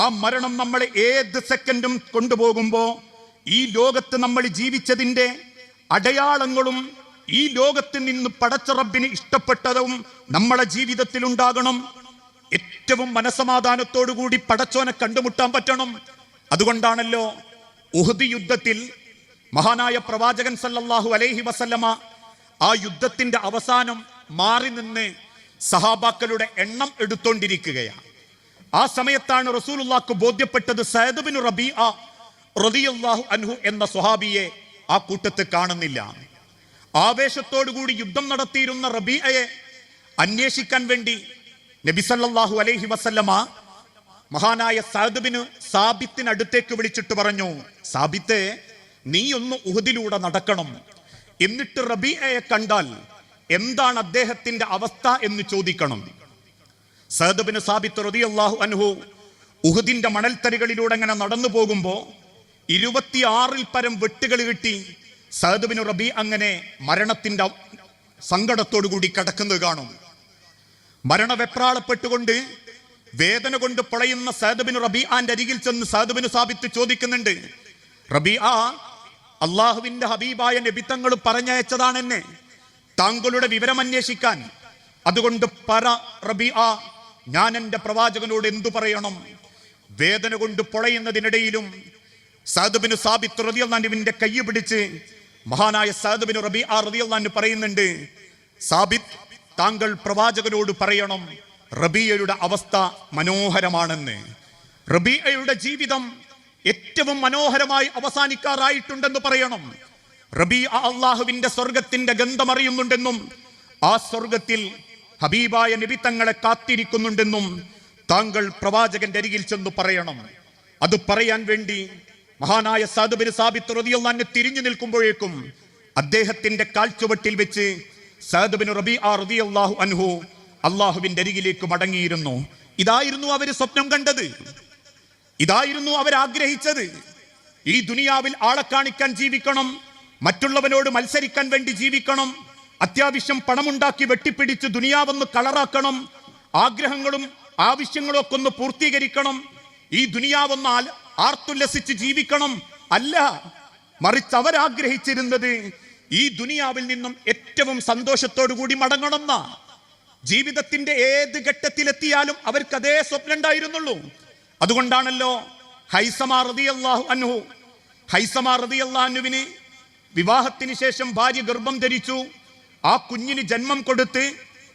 ആ മരണം നമ്മളെ ഏത് സെക്കൻഡും കൊണ്ടുപോകുമ്പോൾ ഈ ലോകത്ത് നമ്മൾ ജീവിച്ചതിന്റെ അടയാളങ്ങളും ഈ ലോകത്ത് നിന്ന് പടച്ച റബ്ബിന് ഇഷ്ടപ്പെട്ടതും നമ്മളെ ജീവിതത്തിൽ ഉണ്ടാകണം. ഏറ്റവും മനസമാധാനത്തോടുകൂടി പടച്ചോനെ കണ്ടുമുട്ടാൻ പറ്റണം. അതുകൊണ്ടാണല്ലോ ഉഹദ് യുദ്ധത്തിൽ മഹാനായ പ്രവാചകൻ സല്ലല്ലാഹു അലൈഹി വസല്ലമ ആ യുദ്ധത്തിന്റെ അവസാനം മാറി നിന്ന് സഹാബാക്കളുടെ എണ്ണം എടുത്തോണ്ടിരിക്കുകയാണ്. ആ സമയത്താണ് റസൂലുള്ളാക്ക് ബോധ്യപ്പെട്ടത് സയദബിന് റബീഅ റളിയല്ലാഹു അൻഹു എന്ന സ്വഹാബിയെ ആ കൂട്ടത്ത് കാണുന്നില്ല. ആവേശത്തോടുകൂടി യുദ്ധം നടത്തിയിരുന്ന റബീഅയെ അന്വേഷിക്കാൻ വേണ്ടി നബിസല്ലാഹു അലൈഹി വസല്ലമ മഹാനായ സാദബിന് സാബിത്തിനടുത്തേക്ക് വിളിച്ചിട്ട് പറഞ്ഞു സാബിത്തെ നീ ഒന്ന് ഉഹദിലൂടെ നടക്കണം. എന്നിട്ട് റബീഅയെ കണ്ടാൽ എന്താണ് അദ്ദേഹത്തിന്റെ അവസ്ഥ എന്ന് ചോദിക്കണം. സഹദബിന് സാബിത്ത് റതി അള്ളാഹു അൻഹു ഉഹുദിന്റെ മണൽത്തരികളിലൂടെ അങ്ങനെ നടന്നു പോകുമ്പോ ഇരുപത്തിയാറിൽ പരം വെട്ടുകൾ കിട്ടി സഹദബിന് റബി അങ്ങനെ മരണത്തിന്റെ സങ്കടത്തോടു കൂടി കിടക്കുന്നത് കാണും. മരണവെപ്രാളപ്പെട്ടുകൊണ്ട് വേദന കൊണ്ട് പൊളയുന്ന സഹദബിന് റബിആന്റെ അരികിൽ ചെന്ന് സഹദബിന് സാബിത്ത് ചോദിക്കുന്നുണ്ട് റബി ആ അള്ളാഹുവിന്റെ ഹബീബായ നബിത്തങ്ങൾ പറഞ്ഞയച്ചതാണ് എന്നെ താങ്കളുടെ വിവരം അന്വേഷിക്കാൻ. അതുകൊണ്ട് പറ റബിആ ഞാൻ എന്റെ പ്രവാചകനോട് എന്തു പറയണം? വേദന കൊണ്ട് പൊളയുന്നതിനിടയിലും സാദുബിന് സാബിത്ത് റതിയല്ലാൻവിന്റെ കൈ പിടിച്ച് മഹാനായ സാദുബിന് റബി ആ റതിയല്ലാൻ പറയുന്നുണ്ട് സാബിത്ത് താങ്കൾ പ്രവാചകനോട് പറയണം റബിയയുടെ അവസ്ഥ മനോഹരമാണെന്ന്. റബിയയുടെ ജീവിതം ഏറ്റവും മനോഹരമായി അവസാനിക്കാറായിട്ടുണ്ടെന്ന് പറയണം. റബി അള്ളാഹുവിന്റെ സ്വർഗത്തിന്റെ ഗന്ധമറിയുന്നുണ്ടെന്നും ആ സ്വർഗത്തിൽ ഹബീബായ നിബിത്തങ്ങളെ കാത്തിരിക്കുന്നുണ്ടെന്നും താങ്കൾ പ്രവാചകന്റെ അരികിൽ ചെന്ന് പറയണം. അത് പറയാൻ വേണ്ടി മഹാനായ സാധുബിന് സാബിത്ത് റതിയല്ലാന്നെ തിരിഞ്ഞു നിൽക്കുമ്പോഴേക്കും അദ്ദേഹത്തിന്റെ കാൽച്ചുവട്ടിൽ വെച്ച് സാദുബിന് റബി ആ റതിയല്ലാഹു അൻഹു അള്ളാഹുവിന്റെ അരികിലേക്ക് മടങ്ങിയിരുന്നു. ഇതായിരുന്നു അവർ സ്വപ്നം കണ്ടത്. ഇതായിരുന്നു അവർ ആഗ്രഹിച്ചത്. ഈ ദുനിയാവിൽ ആളെ കാണിക്കാൻ ജീവിക്കണം മറ്റുള്ളവനോട് മത്സരിക്കാൻ വേണ്ടി ജീവിക്കണം അത്യാവശ്യം പണമുണ്ടാക്കി വെട്ടിപ്പിടിച്ച് ദുനിയാവൊന്ന് കളറാക്കണം. ആഗ്രഹങ്ങളും ആവശ്യങ്ങളും ഒക്കെ ഒന്ന് പൂർത്തീകരിക്കണം. ഈ ദുനിയാവൊന്ന് ആർത്തുല്ലസിച്ച് ജീവിക്കണം. അല്ല മറിച്ച് അവരാഗ്രഹിച്ചിരുന്നത് ഈ ദുനിയാവിൽ നിന്നും ഏറ്റവും സന്തോഷത്തോടു കൂടി മടങ്ങണമെന്ന. ജീവിതത്തിന്റെ ഏത് ഘട്ടത്തിലെത്തിയാലും അവർക്ക് അതേ സ്വപ്നം ഉണ്ടായിരുന്നുള്ളൂ. അതുകൊണ്ടാണല്ലോ ഹൈസമാ റളിയല്ലാഹു അൻഹു ഹൈസമാ റളിയല്ലാഹുവിന് വിവാഹത്തിന് ശേഷം ഭാര്യ ഗർഭം ധരിച്ചു. ആ കുഞ്ഞിന് ജന്മം കൊടുത്ത്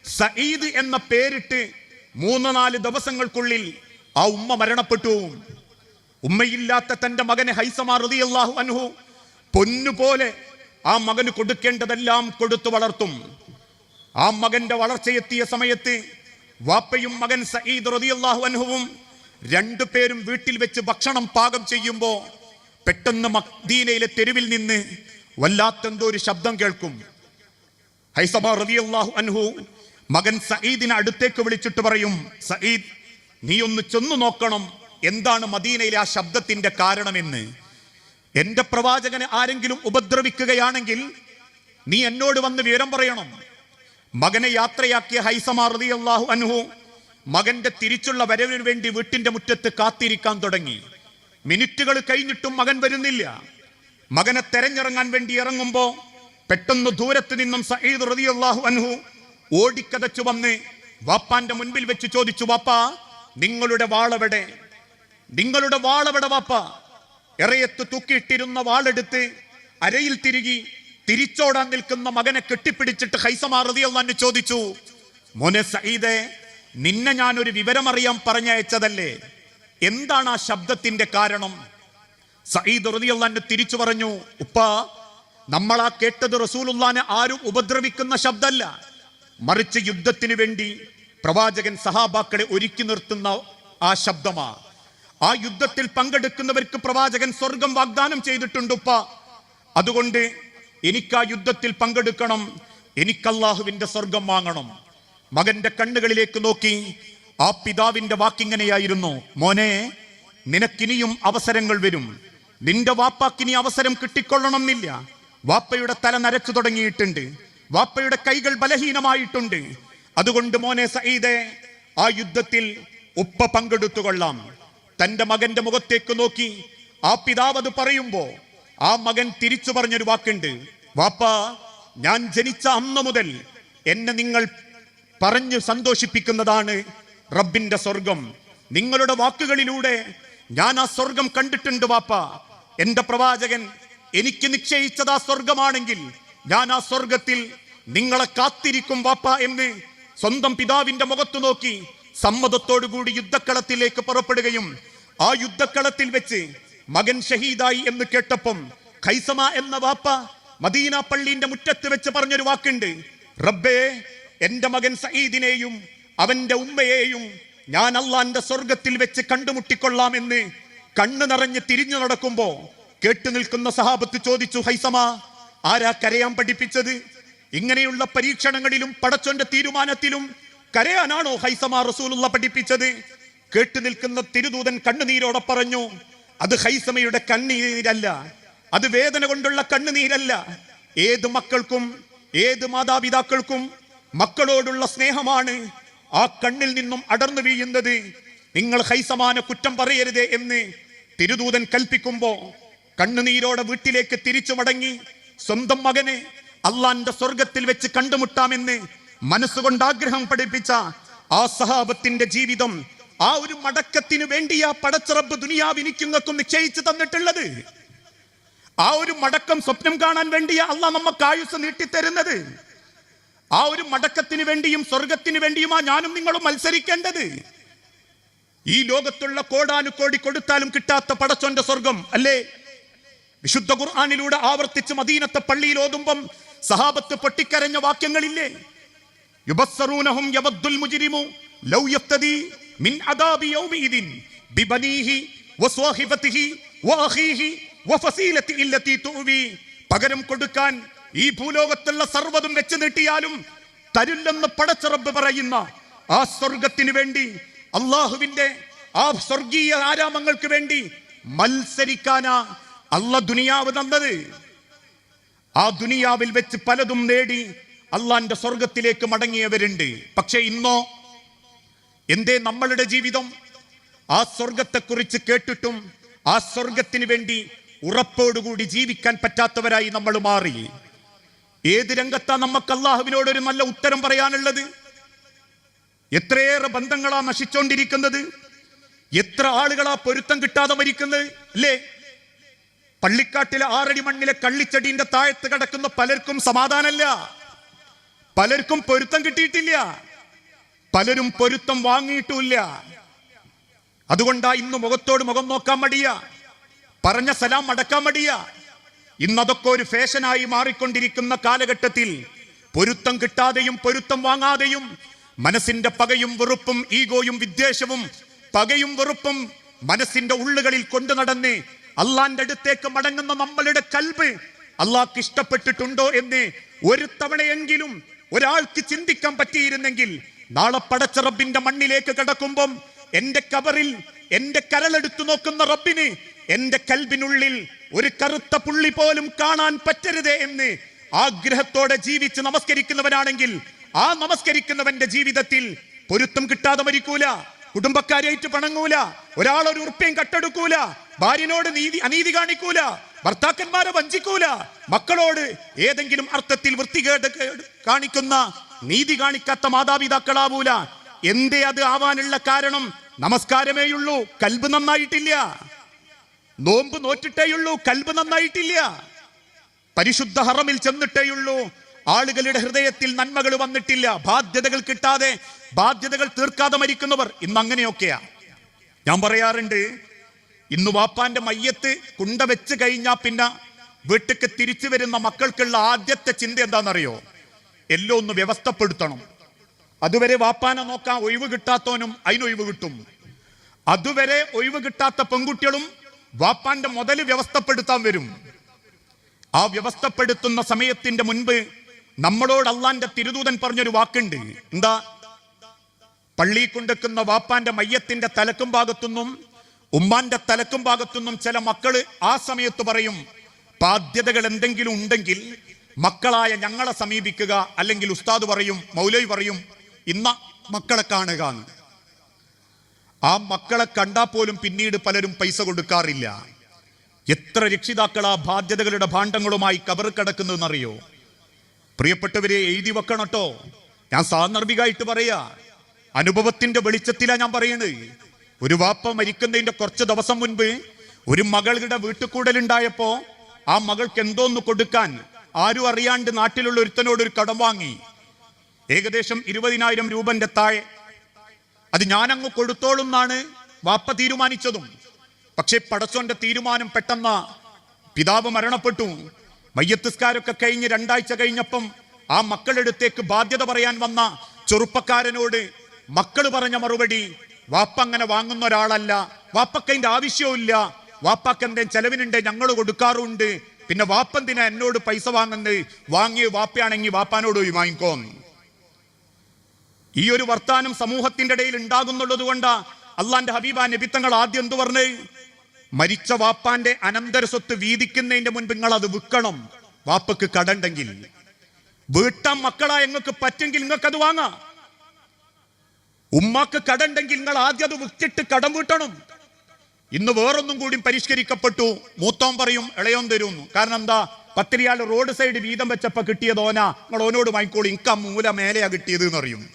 സയ്യിദ് എന്ന പേരിട്ട് മൂന്ന് നാല് ദിവസങ്ങൾക്കുള്ളിൽ ആ ഉമ്മ മരണപ്പെട്ടു. ഉമ്മയില്ലാത്ത തന്റെ മകനെ ഹൈസമാ റളിയല്ലാഹു അൻഹു പൊന്നുപോലെ ആ മകന് കൊടുക്കേണ്ടതെല്ലാം കൊടുത്തു വളർത്തും. ആ മകന്റെ വളർച്ചയെത്തിയ സമയത്ത് വാപ്പയും മകൻ സഈദ് റളിയല്ലാഹു അൻഹുവും രണ്ടുപേരും വീട്ടിൽ വെച്ച് ഭക്ഷണം പാകം ചെയ്യുമ്പോൾ പെട്ടെന്ന് മദീനയിലെ തെരുവിൽ നിന്ന് വല്ലാത്തെന്തോ ഒരു ശബ്ദം കേൾക്കും. ഹൈസമ അൻഹു മകൻ സഈദിനെ അടുത്തേക്ക് വിളിച്ചിട്ട് പറയും സഈദ് നീ ഒന്ന് ചെന്നു നോക്കണം എന്താണ് മദീനയിലെ ആ ശബ്ദത്തിന്റെ കാരണമെന്ന്. എന്റെ പ്രവാചകനെ ആരെങ്കിലും ഉപദ്രവിക്കുകയാണെങ്കിൽ നീ എന്നോട് വന്ന് വിവരം പറയണം. മകനെ യാത്രയാക്കിയ ഹൈസമ റളിയല്ലാഹു അൻഹു മകന്റെ തിരിച്ചുള്ള വരവിന് വേണ്ടി വീട്ടിന്റെ മുറ്റത്ത് കാത്തിരിക്കാൻ തുടങ്ങി. മിനിറ്റുകൾ കഴിഞ്ഞിട്ടും മകൻ വരുന്നില്ല. മകനെ തെരഞ്ഞിറങ്ങാൻ വേണ്ടി ഇറങ്ങുമ്പോ പെട്ടെന്ന് ദൂരത്ത് നിന്നും സഈദ് റളിയല്ലാഹു അൻഹു ഓടിക്കതച്ചു വന്ന് വാപ്പാന്റെ മുൻപിൽ വെച്ച് ചോദിച്ചു വാപ്പാ നിങ്ങളുടെ വാളവിടെ? നിങ്ങളുടെ വാളവിടെ വാപ്പ? എറയത്ത് തൂക്കിയിട്ടിരുന്ന വാളെടുത്ത് അരയിൽ തിരികി തിരിച്ചോടാൻ നിൽക്കുന്ന മകനെ കെട്ടിപ്പിടിച്ചിട്ട് ഹൈസമാറതിയെന്നു ചോദിച്ചു മോനെ സയ്യിദേ നിന്നെ ഞാൻ ഒരു വിവരമറിയാൻ പറഞ്ഞയച്ചതല്ലേ? എന്താണ് ആ ശബ്ദത്തിന്റെ കാരണം? സഈദ് റളിയല്ലാഹു തിരിച്ചു പറഞ്ഞു ഉപ്പ നമ്മളാ കേട്ടത് റസൂലുള്ളാനെ ആരും ഉപദ്രവിക്കുന്ന ശബ്ദമല്ല മറിച്ച് യുദ്ധത്തിന് വേണ്ടി പ്രവാചകൻ സഹാബാക്കളെ ഒരുക്കി നിർത്തുന്ന ആ ശബ്ദമാ. ആ യുദ്ധത്തിൽ പങ്കെടുക്കുന്നവർക്ക് പ്രവാചകൻ സ്വർഗം വാഗ്ദാനം ചെയ്തിട്ടുണ്ട് ഉപ്പ. അതുകൊണ്ട് എനിക്ക് ആ യുദ്ധത്തിൽ പങ്കെടുക്കണം. എനിക്ക് അള്ളാഹുവിന്റെ സ്വർഗം വാങ്ങണം. മകന്റെ കണ്ണുകളിലേക്ക് നോക്കി. ആ പിതാവിന്റെ വാക്കിങ്ങനെയായിരുന്നു. മോനെ നിനക്കിനിയും അവസരങ്ങൾ വരും. നിന്റെ വാപ്പാക്കിനി അവസരം കിട്ടിക്കൊള്ളണമെന്നില്ല. വാപ്പയുടെ തല നരച്ചു തുടങ്ങിയിട്ടുണ്ട്. വാപ്പയുടെ കൈകൾ ബലഹീനമായിട്ടുണ്ട്. അതുകൊണ്ട് മോനെ സഹീദേ ആ യുദ്ധത്തിൽ ഉപ്പ പങ്കെടുത്തു കൊള്ളാം തന്റെ മകന്റെ മുഖത്തേക്ക് നോക്കി ആ പിതാവ് അത് പറയുമ്പോ ആ മകൻ തിരിച്ചു പറഞ്ഞൊരു വാക്കുണ്ട്. വാപ്പ ഞാൻ ജനിച്ച അന്ന് മുതൽ എന്നെ നിങ്ങൾ പറഞ്ഞു സന്തോഷിപ്പിക്കുന്നതാണ് റബ്ബിന്റെ സ്വർഗം. നിങ്ങളുടെ വാക്കുകളിലൂടെ ഞാൻ ആ സ്വർഗം കണ്ടിട്ടുണ്ട് വാപ്പ. എന്റെ പ്രവാചകൻ എനിക്ക് നിശ്ചയിച്ചത് ആ സ്വർഗമാണെങ്കിൽ ഞാൻ ആ സ്വർഗത്തിൽ നിങ്ങളെ കാത്തിരിക്കും വാപ്പ എന്ന് സ്വന്തം പിതാവിന്റെ മുഖത്തു നോക്കി സമ്മതത്തോടുകൂടി യുദ്ധക്കളത്തിലേക്ക് പുറപ്പെടുകയും ആ യുദ്ധക്കളത്തിൽ വെച്ച് മകൻ ഷഹീദായി എന്ന് കേട്ടപ്പം ഖൈസമ എന്ന വാപ്പ മദീന പള്ളിന്റെ മുറ്റത്ത് വെച്ച് പറഞ്ഞൊരു വാക്കുണ്ട്. റബ്ബേ എന്റെ മകൻ സയ്യിദിനെയും അവന്റെ ഉമ്മയെയും ഞാൻ അള്ളാന്റെ സ്വർഗത്തിൽ വെച്ച് കണ്ടുമുട്ടിക്കൊള്ളാമെന്ന് കണ്ണു നിറഞ്ഞ് തിരിഞ്ഞു നടക്കുമ്പോ കേട്ടു നിൽക്കുന്ന സഹാബത്ത് ചോദിച്ചു ഹൈസമ ആരാ കരയാൻ പഠിപ്പിച്ചത്? ഇങ്ങനെയുള്ള പരീക്ഷണങ്ങളിലും പടച്ചോന്റെ തീരുമാനത്തിലും കരയാനാണോ ഹൈസമ റസൂലുള്ള പഠിപ്പിച്ചത്? കേട്ടു നിൽക്കുന്ന തിരുദൂതൻ കണ്ണുനീരോടെ പറഞ്ഞു അത് ഹൈസമയുടെ കണ്ണീരല്ല അത് വേദന കൊണ്ടുള്ള കണ്ണുനീരല്ല. ഏത് മക്കൾക്കും ഏത് മാതാപിതാക്കൾക്കും മക്കളോടുള്ള സ്നേഹമാണ് ആ കണ്ണിൽ നിന്നും അടർന്നു വീഴുന്നത്. നിങ്ങൾ ഹൈസമാന കുറ്റം പറയരുത് എന്ന് തിരുദൂതൻ കൽപ്പിക്കുമ്പോ കണ്ണുനീരോടെ വീട്ടിലേക്ക് തിരിച്ചു മടങ്ങി സ്വന്തം മകനെ അള്ളാന്റെ സ്വർഗത്തിൽ വെച്ച് കണ്ടുമുട്ടാമെന്ന് മനസ്സുകൊണ്ട് ആഗ്രഹം പഠിപ്പിച്ച ആ സഹാബത്തിന്റെ ജീവിതം ആ ഒരു മടക്കത്തിന് വേണ്ടിയാ പടച്ചറബ് ദുനിയാവിനിക്കുങ്ങൾക്കും നിശ്ചയിച്ചു തന്നിട്ടുള്ളത്. ആ ഒരു മടക്കം സ്വപ്നം കാണാൻ വേണ്ടിയാ അല്ല നമുക്ക് ആയുസ് നീട്ടിത്തരുന്നത്. ആ ഒരു മടക്കത്തിന് വേണ്ടിയും സ്വർഗത്തിന് വേണ്ടിയുമാ ഞാനും നിങ്ങളും മത്സരിക്കേണ്ടത്. ഈ ലോകത്തുള്ള കോടാനുകോടി കൊടുത്താലും കിട്ടാത്ത പടച്ചോന്റെ സ്വർഗം അല്ലേ? വിശുദ്ധ ഖുർആാനിലൂടെ ആവർത്തിച്ച് മദീനത്തെ പള്ളിയിൽ ഓതുമ്പം സഹാബത്ത് പൊട്ടിക്കരഞ്ഞ വാക്യങ്ങളില്ലേ? യുബസ്സറൂനഹും ലൗ യഫ്തദി മിൻ അദാബി ബിബനീഹി പകരം കൊടുക്കാൻ ഈ ഭൂലോകത്തുള്ള സർവതും വെച്ച് നീട്ടിയാലും തരില്ലെന്ന് പടച്ചറബ് പറയുന്ന ആ സ്വർഗത്തിന് വേണ്ടി അള്ളാഹുവിന്റെ ആ സ്വർഗീയ ആരാമങ്ങൾക്ക് വേണ്ടി മത്സരിക്കാനാ അല്ല ദുനിയാവ് തന്നത് ആ ദുനിയാവിൽ വെച്ച് പലതും നേടി അള്ളാന്റെ സ്വർഗത്തിലേക്ക് മടങ്ങിയവരുണ്ട്. പക്ഷെ ഇന്നോ എന്തേ നമ്മളുടെ ജീവിതം? ആ സ്വർഗത്തെക്കുറിച്ച് കേട്ടിട്ടും ആ സ്വർഗത്തിന് വേണ്ടി ഉറപ്പോടുകൂടി ജീവിക്കാൻ പറ്റാത്തവരായി നമ്മൾ മാറി. ഏത് രംഗത്താ നമുക്ക് അള്ളാഹുവിനോട് ഒരു നല്ല ഉത്തരം പറയാനുള്ളത്? എത്രയേറെ ബന്ധങ്ങളാ നശിച്ചോണ്ടിരിക്കുന്നത്? എത്ര ആളുകളാ പൊരുത്തം കിട്ടാതെ മരിക്കുന്നത്? അല്ലേ? പള്ളിക്കാട്ടിലെ ആറടി മണ്ണിലെ കള്ളിച്ചെടിന്റെ താഴത്ത് കിടക്കുന്ന പലർക്കും സമാധാനമല്ല പലർക്കും പൊരുത്തം കിട്ടിയിട്ടില്ല. പലരും പൊരുത്തം വാങ്ങിയിട്ടുമില്ല. അതുകൊണ്ടാ ഇന്ന് മുഖത്തോട് മുഖം നോക്കാൻ മടിയ. പറഞ്ഞ സലാം അടക്കാൻ മടിയ. ഇന്നതൊക്കെ ഒരു ഫാഷനായി മാറിക്കൊണ്ടിരിക്കുന്ന കാലഘട്ടത്തിൽ പൊരുത്തം കിട്ടാതെയും പൊരുത്തം വാങ്ങാതെയും മനസ്സിന്റെ പകയും വെറുപ്പും ഈഗോയും വിദ്വേഷവും പകയും വെറുപ്പും മനസ്സിന്റെ ഉള്ളുകളിൽ കൊണ്ടു നടന്ന് അള്ളാന്റെ അടുത്തേക്ക് മടങ്ങുന്ന നമ്മളുടെ കൽബ് അള്ളാഹ്ക്ക് ഇഷ്ടപ്പെട്ടിട്ടുണ്ടോ എന്ന് ഒരു തവണയെങ്കിലും ഒരാൾക്ക് ചിന്തിക്കാൻ പറ്റിയിരുന്നെങ്കിൽ നാളെ പടച്ച റബ്ബിന്റെ മണ്ണിലേക്ക് കിടക്കുമ്പം എന്റെ കബറിൽ എന്റെ കരളെടുത്തു നോക്കുന്ന റബ്ബിന് എന്റെ കൽബിനുള്ളിൽ ഒരു കറുത്ത പുള്ളി പോലും കാണാൻ പറ്റരുതേ എന്ന് ആഗ്രഹത്തോടെ ജീവിച്ച് നമസ്കരിക്കുന്നവനാണെങ്കിൽ ആ നമസ്കരിക്കുന്നവന്റെ ജീവിതത്തിൽ പൊരുത്തം കിട്ടാതെ മരിക്കൂല. കുടുംബക്കാരായിട്ട് പണങ്ങൂല. ഒരാൾ ഒരു ഉറുപ്പ്യം കട്ടെടുക്കൂല. ഭാര്യനോട് നീതി അനീതി കാണിക്കൂല. ഭർത്താക്കന്മാരെ വഞ്ചിക്കൂല. മക്കളോട് ഏതെങ്കിലും അർത്ഥത്തിൽ വൃത്തികേട് കാണിക്കുന്ന നീതി കാണിക്കാത്ത മാതാപിതാക്കളാവൂല. എന്തേ അത് ആവാനുള്ള കാരണം? നമസ്കാരമേയുള്ളൂ കൽബ് നന്നായിട്ടില്ല. നോമ്പ് നോറ്റിട്ടേയുള്ളൂ കൽബ് നന്നായിട്ടില്ല. പരിശുദ്ധ ഹറമിൽ ചെന്നിട്ടേയുള്ളൂ ആളുകളുടെ ഹൃദയത്തിൽ നന്മകൾ വന്നിട്ടില്ല. ബാധ്യതകൾ കിട്ടാതെ ബാധ്യതകൾ തീർക്കാതെ മരിക്കുന്നവർ ഇന്ന് അങ്ങനെയൊക്കെയാ. ഞാൻ പറയാറുണ്ട് ഇന്ന് വാപ്പാന്റെ മയ്യത്ത് കുണ്ട വെച്ച് കഴിഞ്ഞാ പിന്നെ വീട്ടിക്ക് തിരിച്ചു വരുന്ന മക്കൾക്കുള്ള ആദ്യത്തെ ചിന്ത എന്താണെന്നറിയോ? എല്ലാം ഒന്ന് വ്യവസ്ഥപ്പെടുത്തണം. അതുവരെ വാപ്പാനെ നോക്കാൻ ഒഴിവ് കിട്ടാത്തവനും അതിനൊഴിവ് കിട്ടും. അതുവരെ ഒഴിവ് കിട്ടാത്ത പെൺകുട്ടികളും വാപ്പാന്റെ മുതൽ വ്യവസ്ഥപ്പെടുത്താൻ വരും. ആ വ്യവസ്ഥപ്പെടുത്തുന്ന സമയത്തിന്റെ മുൻപ് നമ്മളോട് അള്ളാന്റെ തിരുദൂതൻ പറഞ്ഞൊരു വാക്കുണ്ട്. എന്താ? പള്ളി കൊണ്ടെക്കുന്ന വാപ്പാന്റെ മയ്യത്തിന്റെ തലക്കും ഭാഗത്തുനിന്നും ഉമ്മാന്റെ തലക്കും ഭാഗത്തുനിന്നും ചില മക്കൾ ആ സമയത്ത് പറയും ബാധ്യതകൾ എന്തെങ്കിലും ഉണ്ടെങ്കിൽ മക്കളായ ഞങ്ങളെ സമീപിക്കുക. അല്ലെങ്കിൽ ഉസ്താദ് പറയും മൗലവി പറയും ഇന്ന മക്കളെ കാണുക ആ മക്കളെ കണ്ടാൽ പോലും പിന്നീട് പലരും പൈസ കൊടുക്കാറില്ല. എത്ര രക്ഷിതാക്കൾ ആ ബാധ്യതകളുടെ ഭാണ്ഡങ്ങളുമായി കബർ കിടക്കുന്നതെന്നറിയോ? പ്രിയപ്പെട്ടവരെ എഴുതി വെക്കണട്ടോ ഞാൻ സാന്ദർഭികമായിട്ട് പറയാ. അനുഭവത്തിന്റെ വെളിച്ചത്തിലാണ് ഞാൻ പറയുന്നത്. ഒരു വാപ്പ മരിക്കുന്നതിന്റെ കുറച്ച് ദിവസം മുൻപ് ഒരു മകളുടെ വീട്ടുകൂടലുണ്ടായപ്പോ ആ മകൾക്ക് എന്തോന്ന് കൊടുക്കാൻ ആരും അറിയാണ്ട് നാട്ടിലുള്ള ഒരുത്തനോട് ഒരു കടം വാങ്ങി. ഏകദേശം ഇരുപതിനായിരം രൂപന്റെ താഴെ. അത് ഞാനങ്ങ് കൊടുത്തോളും എന്നാണ് വാപ്പ തീരുമാനിച്ചതും. പക്ഷെ പടച്ചോന്റെ തീരുമാനം പെട്ടെന്ന പിതാവ് മരണപ്പെട്ടു. മയ്യത്തിസ്കാരൊക്കെ കഴിഞ്ഞ് രണ്ടാഴ്ച കഴിഞ്ഞപ്പം ആ മക്കളെടുത്തേക്ക് ബാധ്യത പറയാൻ വന്ന ചെറുപ്പക്കാരനോട് മക്കൾ പറഞ്ഞ മറുപടി വാപ്പ അങ്ങനെ വാങ്ങുന്ന ഒരാളല്ല. വാപ്പക്കതിന്റെ അതിന്റെ ആവശ്യവുമില്ല. വാപ്പാക്ക് എന്തേ ചെലവിനുണ്ട് ഞങ്ങൾ കൊടുക്കാറുണ്ട് പിന്നെ വാപ്പന്തിനാ എന്നോട് പൈസ വാങ്ങുന്നത്? വാങ്ങിയ വാപ്പയാണെങ്കിൽ വാപ്പാനോട് പോയി വാങ്ങിക്കോന്ന് ഈ ഒരു വർത്താനം സമൂഹത്തിന്റെ ഇടയിൽ ഉണ്ടാകുന്നുള്ളത് കൊണ്ടാ അള്ളാന്റെ ഹബീബ നബിത്തങ്ങൾ ആദ്യം എന്തു പറഞ്ഞു മരിച്ച വാപ്പാന്റെ അനന്തര സ്വത്ത് വീതിക്കുന്നതിന്റെ മുൻപ് നിങ്ങൾ അത് വിൽക്കണം. വാപ്പക്ക് കടണ്ടെങ്കിൽ. വീട്ടാൻ മക്കളാ നിങ്ങൾക്ക് പറ്റെങ്കിൽ നിങ്ങൾക്ക് അത് വാങ്ങാം. ഉമ്മാക്ക് കടണ്ടെങ്കിൽ നിങ്ങൾ ആദ്യം അത് വിട്ടിട്ട് കടം വീട്ടണം. ഇന്ന് വേറൊന്നും കൂടി പരിഷ്കരിക്കപ്പെട്ടു. മൂത്തോം പറയും ഇളയോം തരുന്നു. കാരണം എന്താ? പത്തിരിയാൾ റോഡ് സൈഡ് വീതം വെച്ചപ്പോ കിട്ടിയത് ഓന. നിങ്ങൾ ഓനോട് വാങ്ങിക്കോളൂ. ഇക്ക മൂല മേലെയാ കിട്ടിയത് എന്ന് അറിയും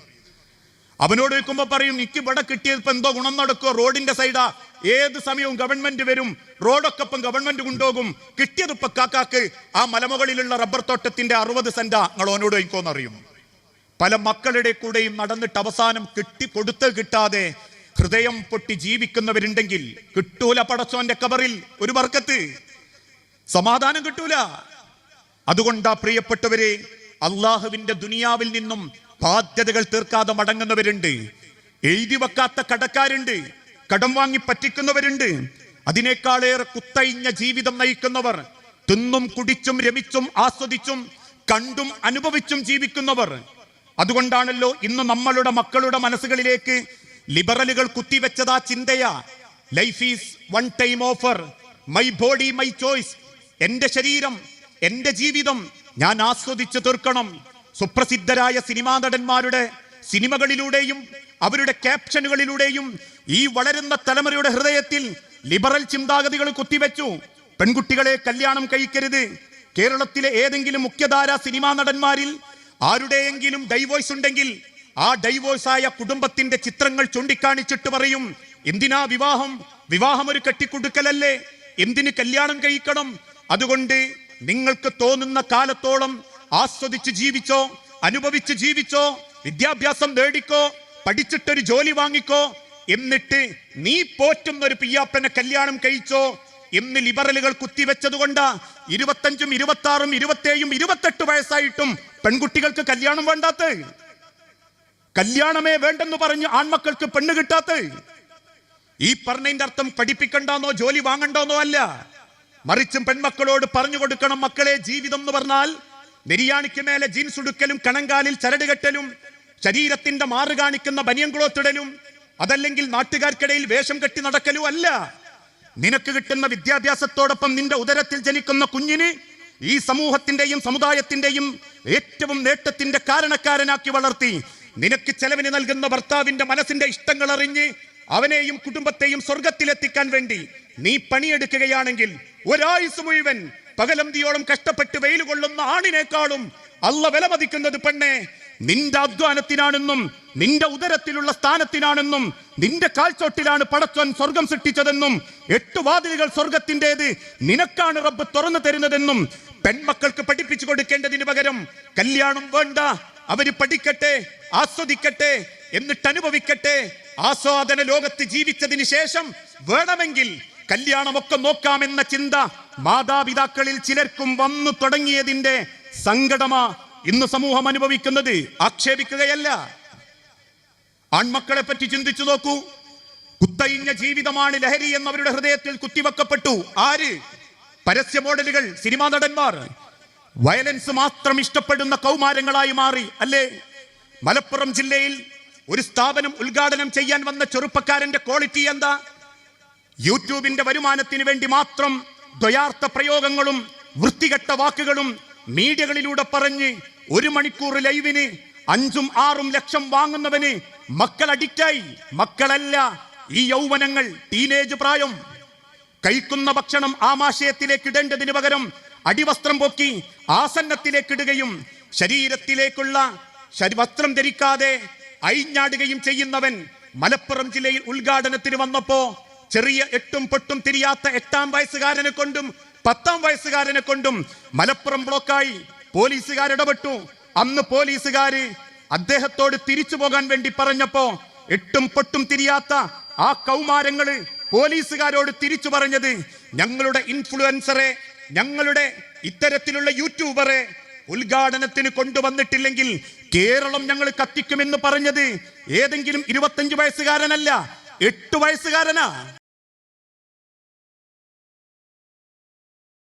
അവനോട് വെക്കുമ്പോ പറയും എനിക്ക് ഇവിടെ കിട്ടിയത് എന്തോ ഗുണം നടക്കുക റോഡിന്റെ സൈഡാ. ഏത് സമയവും ഗവൺമെന്റ് വരും. റോഡൊക്കെ ഇപ്പം ഗവൺമെന്റ് കൊണ്ടുപോകും. കിട്ടിയത് ഇപ്പൊ കാക്കാക്ക്. ആ മലമുകളിലുള്ള റബ്ബർ തോട്ടത്തിന്റെ അറുപത് സെന്റാ നിങ്ങൾ ഓനോട് വയ്ക്കോന്നറിയും പല മക്കളുടെ കൂടെയും നടന്നിട്ട് അവസാനം കിട്ടി കൊടുത്ത് കിട്ടാതെ ഹൃദയം പൊട്ടി ജീവിക്കുന്നവരുണ്ടെങ്കിൽ കിട്ടൂല പടച്ചോന്റെ കബറിൽ ഒരു വർക്കത്ത്. സമാധാനം കിട്ടൂല. അതുകൊണ്ടാ പ്രിയപ്പെട്ടവരെ അള്ളാഹുവിന്റെ ദുനിയാവിൽ നിന്നും ബാധ്യതകൾ തീർക്കാതെ മടങ്ങുന്നവരുണ്ട്. എഴുതി വെക്കാത്ത കടക്കാരുണ്ട്. കടം വാങ്ങി പറ്റിക്കുന്നവരുണ്ട്. അതിനേക്കാളേറെ കുത്തയിഞ്ഞ ജീവിതം നയിക്കുന്നവർ തിന്നും കുടിച്ചും രമിച്ചും ആസ്വദിച്ചും കണ്ടും അനുഭവിച്ചും ജീവിക്കുന്നവർ അതുകൊണ്ടാണല്ലോ ഇന്ന് നമ്മളുടെ മക്കളുടെ മനസ്സുകളിലേക്ക് ലിബറലുകൾ കുത്തിവെച്ചതാ ചിന്തയാ. Life is one time offer my body my choice എന്റെ ശരീരം എന്റെ ജീവിതം ഞാൻ ആസ്വദിച്ചു തീർക്കണം. സുപ്രസിദ്ധരായ സിനിമാ നടന്മാരുടെ സിനിമകളിലൂടെയും അവരുടെ ക്യാപ്ഷനുകളിലൂടെയും ഈ വളരുന്ന തലമുറയുടെ ഹൃദയത്തിൽ ലിബറൽ ചിന്താഗതികൾ കുത്തിവെച്ചു. പെൺകുട്ടികളെ കല്യാണം കഴിക്കരുത്. കേരളത്തിലെ ഏതെങ്കിലും മുഖ്യധാര സിനിമാ നടന്മാരിൽ ആരുടെയെങ്കിലും ഡൈവോഴ്സ് ഉണ്ടെങ്കിൽ ആ ഡൈവോഴ്സ് ആയ കുടുംബത്തിന്റെ ചിത്രങ്ങൾ ചൂണ്ടിക്കാണിച്ചിട്ട് പറയും എന്തിനാ വിവാഹം? വിവാഹം ഒരു കെട്ടിക്കൊടുക്കലല്ലേ? എന്തിന് കല്യാണം കഴിക്കണം? അതുകൊണ്ട് നിങ്ങൾക്ക് തോന്നുന്ന കാലത്തോളം ആസ്വദിച്ച് ജീവിച്ചോ അനുഭവിച്ച് ജീവിച്ചോ വിദ്യാഭ്യാസം നേടിക്കോ പഠിച്ചിട്ടൊരു ജോലി വാങ്ങിക്കോ എന്നിട്ട് നീ പോറ്റുന്ന ഒരു പിയ്യാപ്പനെ കല്യാണം കഴിച്ചോ എന്ന് ലിബറലുകൾ കുത്തിവെച്ചതുകൊണ്ടാ ഇരുപത്തഞ്ചും ഇരുപത്തി ആറും ഇരുപത്തേഴും ഇരുപത്തെട്ട് വയസ്സായിട്ടും പെൺകുട്ടികൾക്ക് കല്യാണം വേണ്ടാത്ത കല്യാണമേ വേണ്ടെന്ന് പറഞ്ഞ് ആൺമക്കൾക്ക് പെണ്ണ് കിട്ടാത്ത ഈ പറഞ്ഞതിന്റെ അർത്ഥം പഠിപ്പിക്കണ്ടെന്നോ ജോലി വാങ്ങണ്ടെന്നോ അല്ല. മറിച്ചും പെൺമക്കളോട് പറഞ്ഞു കൊടുക്കണം മക്കളെ ജീവിതം എന്ന് പറഞ്ഞാൽ നെരിയാണിക്ക് മേലെ ജീൻസ് ഉടുക്കലും കണങ്കാലിൽ ചരട് കെട്ടലും ശരീരത്തിന്റെ മാറു കാണിക്കുന്ന ബനിയൻ ക്ലോത്തിടലും അതല്ലെങ്കിൽ നാട്ടുകാർക്കിടയിൽ വേഷം കെട്ടി നടക്കലും അല്ല. നിനക്ക് കിട്ടുന്ന വിദ്യാഭ്യാസത്തോടൊപ്പം നിന്റെ ഉദരത്തിൽ ജനിക്കുന്ന കുഞ്ഞിന് ഈ സമൂഹത്തിന്റെയും സമുദായത്തിന്റെയും ഏറ്റവും നേട്ടത്തിന്റെ കാരണക്കാരനാക്കി വളർത്തി നിനക്ക് ചെലവിന് നൽകുന്ന ഭർത്താവിന്റെ മനസ്സിന്റെ ഇഷ്ടങ്ങൾ അറിഞ്ഞ് അവനെയും കുടുംബത്തെയും സ്വർഗത്തിലെത്തിക്കാൻ വേണ്ടി നീ പണിയെടുക്കുകയാണെങ്കിൽ ഒരായുസ് മുഴുവൻ പകലന്തിയോളം കഷ്ടപ്പെട്ട് വെയിൽ കൊള്ളുന്ന ആണിനേക്കാളും അല്ല വിലമതിക്കുന്നത് പെണ്ണെ. നിന്റെ അധ്വാനത്തിനാണെന്നും നിന്റെ ഉദരത്തിലുള്ള സ്ഥാനത്തിനാണെന്നും നിന്റെ കാൽച്ചോട്ടിലാണ് പടച്ചോൻ സ്വർഗം സൃഷ്ടിച്ചതെന്നും എട്ട് വാതിലുകൾ സ്വർഗത്തിന്റെത് നിനക്കാണ് റബ്ബ് തുറന്നു തരുന്നതെന്നും പെൺമക്കൾക്ക് പഠിപ്പിച്ചു കൊടുക്കേണ്ടതിന് പകരം കല്യാണം വേണ്ട. അവർ പഠിക്കട്ടെ ആസ്വദിക്കട്ടെ എന്നിട്ട് അനുഭവിക്കട്ടെ. ആസ്വാദന ലോകത്ത് ജീവിച്ചതിന് ശേഷം വേണമെങ്കിൽ കല്യാണമൊക്കെ നോക്കാമെന്ന ചിന്ത മാതാപിതാക്കളിൽ ചിലർക്കും വന്നു തുടങ്ങിയതിന്റെ സങ്കടമാ ഇന്ന് സമൂഹം അനുഭവിക്കുന്നത്. ആക്ഷേപിക്കുകയല്ല. ആൺമക്കളെ പറ്റി ചിന്തിച്ചു നോക്കൂ. കുത്തയിഞ്ഞ ജീവിതമാണ് ലഹരി എന്നവരുടെ ഹൃദയത്തിൽ കുത്തിവെക്കപ്പെട്ടു. ആര്? പരസ്യ മോഡലുകൾ സിനിമാ നടന്മാർ. വയലൻസ് മാത്രം ഇഷ്ടപ്പെടുന്ന കൗമാരങ്ങളായി മാറി അല്ലേ? മലപ്പുറം ജില്ലയിൽ ഒരു സ്ഥാപനം ഉദ്ഘാടനം ചെയ്യാൻ വന്ന ചെറുപ്പക്കാരന്റെ ക്വാളിറ്റി എന്താ? യൂട്യൂബിന്റെ വരുമാനത്തിന് വേണ്ടി മാത്രം ദ്വയാർത്ഥ പ്രയോഗങ്ങളും വൃത്തികെട്ട വാക്കുകളും മീഡിയകളിലൂടെ പറഞ്ഞ് ഒരു മണിക്കൂർ ലൈവിന് അഞ്ചും ആറും ലക്ഷം വാങ്ങുന്നവന് മക്കൾ അഡിക്റ്റായി മക്കളല്ല ഈ യൗവനങ്ങൾ ടീനേജ് പ്രായം. കഴിക്കുന്ന ഭക്ഷണം ആമാശയത്തിലേക്ക് ഇടേണ്ടതിന് പകരം അടിവസ്ത്രം പൊക്കി ആസന്നത്തിലേക്ക് ഇടുകയും ശരീരത്തിലേക്കുള്ള ശരി- വസ്ത്രം ധരിക്കാതെ അഴിഞ്ഞാടുകയും ചെയ്യുന്നവൻ മലപ്പുറം ജില്ലയിൽ ഉദ്ഘാടനത്തിന് വന്നപ്പോ ചെറിയ എട്ടും പൊട്ടും തിരിയാത്ത എട്ടാം വയസ്സുകാരനെ കൊണ്ടും പത്താം വയസ്സുകാരനെ കൊണ്ടും മലപ്പുറം ബ്ലോക്കായി പോലീസുകാർ ഇടപെട്ടു അന്ന് പോലീസുകാര് അദ്ദേഹത്തോട് തിരിച്ചു പോകാൻ വേണ്ടി പറഞ്ഞപ്പോ എട്ടും പൊട്ടും തിരിയാത്ത ആ കൗമാരങ്ങൾ പോലീസുകാരോട് തിരിച്ചു പറഞ്ഞത് ഞങ്ങളുടെ ഇൻഫ്ലുവൻസറെ ഞങ്ങളുടെ ഇത്തരത്തിലുള്ള യൂട്യൂബറെ ഉദ്ഘാടനത്തിന് കൊണ്ടുവന്നിട്ടില്ലെങ്കിൽ കേരളം ഞങ്ങൾ കത്തിക്കുമെന്ന് പറഞ്ഞത് ഏതെങ്കിലും ഇരുപത്തഞ്ച് വയസ്സുകാരനല്ല എട്ട് വയസ്സുകാരനാ.